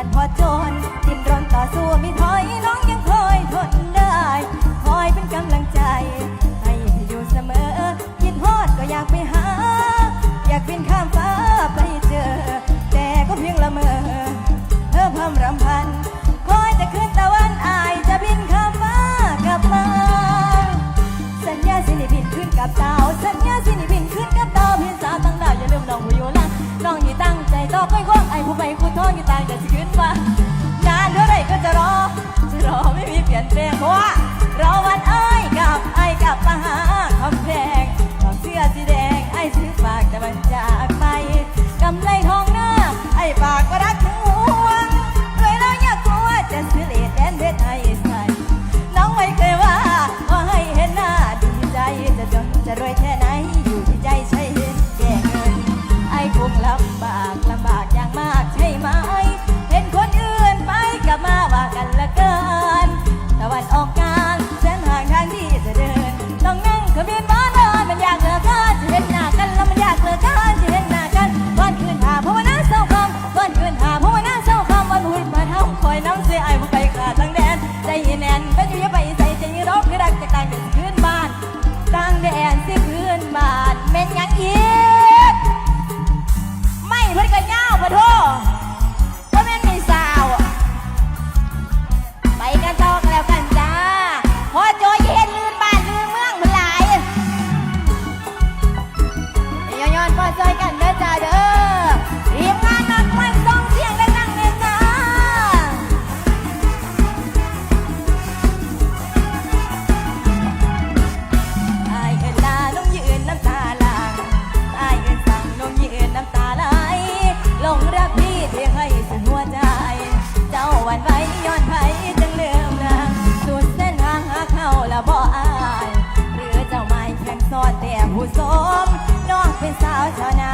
นั้พอจนดิ้นรนต่อสู้ไม่ถอยน้องยังคอยทนได้ คอยเป็นกำลังใจ ให้อยู่เสมอ คิดฮอดก็อยากไปหา อยากบินข้ามฟ้าไปเจอ แต่ก็เพียงละเมอเธอพร่ำรำพัน คอยแต่คืนตะวันอายจะบินข้ามฟ้ากลับมา สัญญาสินิบินขึ้นกับดาวสัญญาสินิบินขึ้นกับดาวพี่สาวตั้งดาวอย่าลืมน้องหูอยู่ละน้องอย่ตั้งใจต่อค่อย That's a good thing. ันไหวย้อนไปจังลืมนางสุดเส้นทางหาเข้าละบ่อายเรือเจ้าไม้แข็งซอดแต่ผู้สมน้องเป็นสาวชาวนา